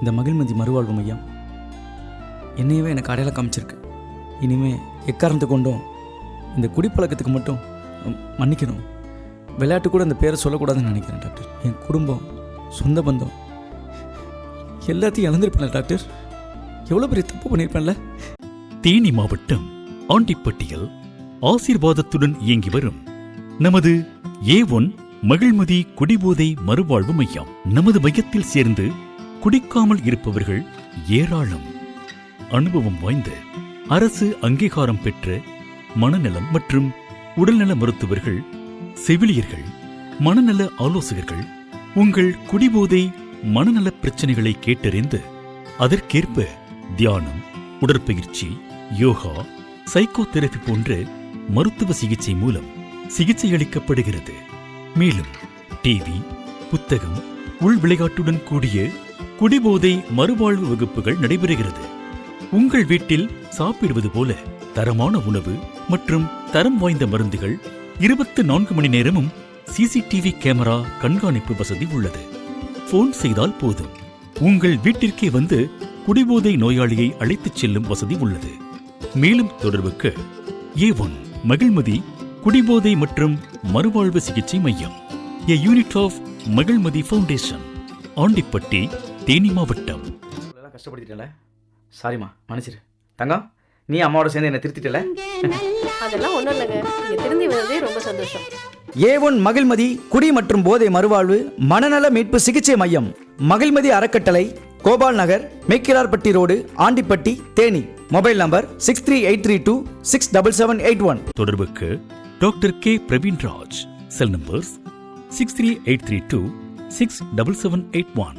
இந்த மகிழ்மதி மறுவாழ்வு மையம். என்னையவே எனக்கு அடையாளம் காமிச்சிருக்கு. இனிமே எக்காரணத்தை கொண்டும் இந்த குடிப்பழக்கத்துக்கு மட்டும் மன்னிக்கணும். விளையாட்டு கூட இந்த பேரை சொல்லக்கூடாதுன்னு நினைக்கிறேன் டாக்டர். என் குடும்பம் சொந்த பந்தம் எல்லாத்தையும் இழந்திருப்பேன் டாக்டர். எவ்வளோ பெரிய தப்பு பண்ணியிருப்பேன்ல தேனி மாவட்டம் ஆண்டிப்பட்டியில் ஆசீர்வாதத்துடன் இயங்கி வரும் நமது ஏ ஒன் மகிழ்மதி குடிபோதை மறுவாழ்வு மையம். நமது மையத்தில் சேர்ந்து குடிக்காமல் இருப்பவர்கள் ஏராளம். அனுபவம் வாய்ந்த அரசு அங்கீகாரம் பெற்ற மனநலம் மற்றும் உடல்நல மருத்துவர்கள் செவிலியர்கள் மனநல ஆலோசகர்கள் உங்கள் குடிபோதை மனநல பிரச்சனைகளை கேட்டறிந்து அதற்கேற்ப தியானம் உடற்பயிற்சி யோகா சைக்கோ தெரபி போன்ற மருத்துவ சிகிச்சை மூலம் சிகிச்சை அளிக்கப்படுகிறது. மேலும் டிவி புத்தகம் உள் விளையாட்டுடன் கூடிய குடிபோதை மறுவாழ்வு வகுப்புகள் நடைபெறுகிறது. உங்கள் வீட்டில் சாப்பிடுவது போல தரமான உணவு மற்றும் தரம் வாய்ந்த மருந்துகள் இருபத்து நான்கு மணி நேரமும் சிசிடிவி கேமரா கண்காணிப்பு வசதி உள்ளது. போன் செய்தால் போதும். உங்கள் வீட்டிற்கே வந்து குடிபோதை நோயாளியை அழைத்துச் செல்லும் வசதி உள்ளது. மேலும் தொடர்புக்கு ஏ ஒன் மகிழ்மதி குடிபோதை மற்றும் மறுவாழ்வு சிகிச்சை மையம். A unit of Magizhmathi foundation Andipatti Theni மாவட்டம். கஷ்டப்படுத்திட்டல சாரிம்மா மன்னிச்சிரு. தங்கம் நீ அம்மாவோட சேர்ந்து என்னை திருத்திட்டல? அதெல்லாம் ஒன்றும் இல்லைங்க. நீங்கள் திருந்தி வந்ததே ரொம்ப சந்தோஷம். ஏ ஒன் மகிழ்மதி குடி மற்றும் போதை மறுவாழ்வு மனநல மீட்பு சிகிச்சை மையம் மகிழ்மதி அறக்கட்டளை Gopal Nagar Mekkilarpatti road Andipatti Theni. Mobile number six three eight three two six double seven eight one தொடர்புக்கு doctor K. Praveen Raj cell numbers six three eight three two six double seven eight one